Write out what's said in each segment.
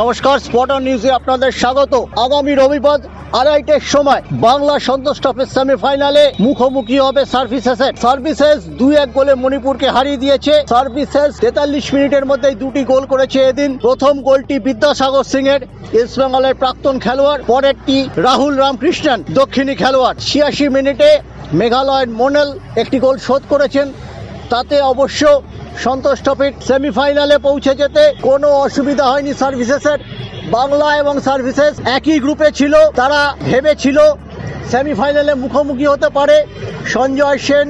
নমস্কার স্পটার নিউজে আপনাদের স্বাগত। আগামী রবিবার আড়াইটের সময় বাংলা সন্তোষ ট্রফির সেমিফাইনালে মুখোমুখি হবে সার্ভিসেসের। সার্ভিসেস দুই এক গোলে মণিপুরকে হারিয়ে দিয়েছে। সার্ভিসেস তেতাল্লিশ মিনিটের মধ্যেই দুটি গোল করেছে এদিন। প্রথম গোলটি বিদ্যাসাগর সিং এর ইস্ট বেঙ্গলের প্রাক্তন খেলোয়াড়, পরেরটি রাহুল রামকৃষ্ণন, দক্ষিণী খেলোয়াড়। ছিয়াশি মিনিটে মেঘালয়ের মোনেল একটি গোল শোধ করেছেন। তাতে অবশ্য সন্তোষ ট্রফির সেমিফাইনালে পৌঁছে যেতে কোনো অসুবিধা হয়নি সার্ভিসেসের। বাংলা এবং সার্ভিসেস একই গ্রুপে ছিল, তারা ভেবেছিল সেমিফাইনালে মুখোমুখি হতে পারে। সঞ্জয় সেন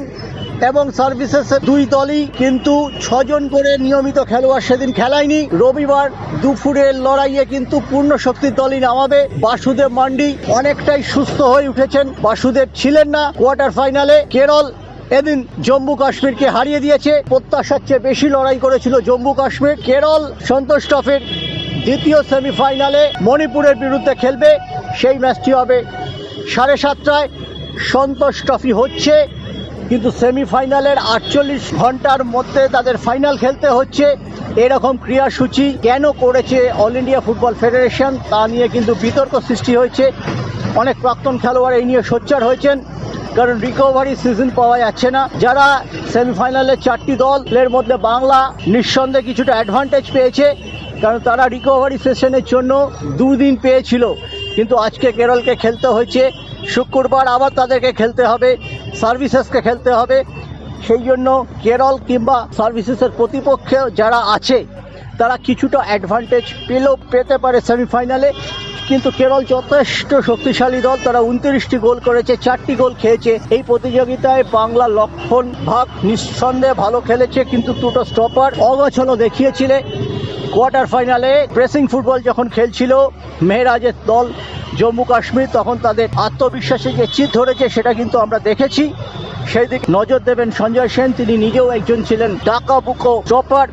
এবং সার্ভিসেসের দুই দলই কিন্তু ছজন করে নিয়মিত খেলোয়াড় সেদিন খেলায়নি। রবিবার দুপুরের লড়াইয়ে কিন্তু পূর্ণ শক্তির দলই নামাবে। বাসুদেব মান্ডি অনেকটাই সুস্থ হয়ে উঠেছেন। বাসুদেব ছিলেন না কোয়ার্টার ফাইনালে। কেরল এদিন জম্মু কাশ্মীরকে হারিয়ে দিয়েছে, প্রত্যাশার চেয়ে বেশি লড়াই করেছিল জম্মু কাশ্মীর। কেরল সন্তোষ ট্রফির দ্বিতীয় সেমিফাইনালে মণিপুরের বিরুদ্ধে খেলবে, সেই ম্যাচটি হবে সাড়ে সাতটায়। সন্তোষ ট্রফি হচ্ছে, কিন্তু সেমিফাইনালের আটচল্লিশ ঘণ্টার মধ্যে তাদের ফাইনাল খেলতে হচ্ছে। এরকম ক্রিয়াসূচি কেন করেছে অল ইন্ডিয়া ফুটবল ফেডারেশন, তা নিয়ে কিন্তু বিতর্ক সৃষ্টি হয়েছে। অনেক প্রাক্তন খেলোয়াড় এই নিয়ে সোচ্চার হয়েছেন। কারণ রিকভারি সিজন পাওয়া যাচ্ছে না। যারা সেমিফাইনালের চারটি দলের মধ্যে বাংলা নিঃসন্দেহে কিছুটা অ্যাডভান্টেজ পেয়েছে, কারণ তারা রিকভারি সেশনের জন্য দুদিন পেয়েছিল। কিন্তু আজকে কেরলকে খেলতে হয়েছে। শুক্রবার আবার তাদেরকে খেলতে হবে, সার্ভিসেসকে খেলতে হবে। সেই জন্য কেরল কিংবা সার্ভিসেসের প্রতিপক্ষে যারা আছে, তারা কিছুটা অ্যাডভান্টেজ পেলেও পেতে পারে সেমিফাইনালে কিন্তু কেরল যথেষ্ট শক্তিশালী দল। তারা উনত্রিশটি গোল করেছে, চারটি গোল খেয়েছে। এই প্রতিযোগিতায় বাংলা লক্ষণ ভাগ নিঃসন্দেহে ভালো খেলেছে, কিন্তু দুটো স্টপার অগোছলো দেখিয়েছিলে। কোয়ার্টার ফাইনালে প্রেসিং ফুটবল যখন খেলছিল, মেহরাজের দল জম্মু কাশ্মীর, তখন তাদের আত্মবিশ্বাসে যে চিত ধরেছে, সেটা কিন্তু আমরা দেখেছি। সেই দিক নজর দেবেন সঞ্জয় সেন, তিনি নিজেও একজন ছিলেন ডাকা বুকো চপার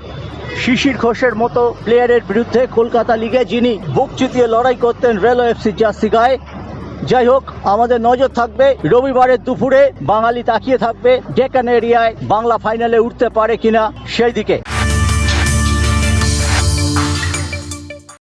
শিশির ঘোষের মতো প্লেয়ারের বিরুদ্ধে কলকাতা লিগে যিনি বুক চিতিয়ে লড়াই করতেন রেলওয়ে এফসি জার্সি গায়ে। যাই হোক, আমাদের নজর থাকবে রবিবারের দুপুরে। বাঙালি তাকিয়ে থাকবে ডেকান এরিয়ায় বাংলা ফাইনালে উঠতে পারে কিনা সেই দিকে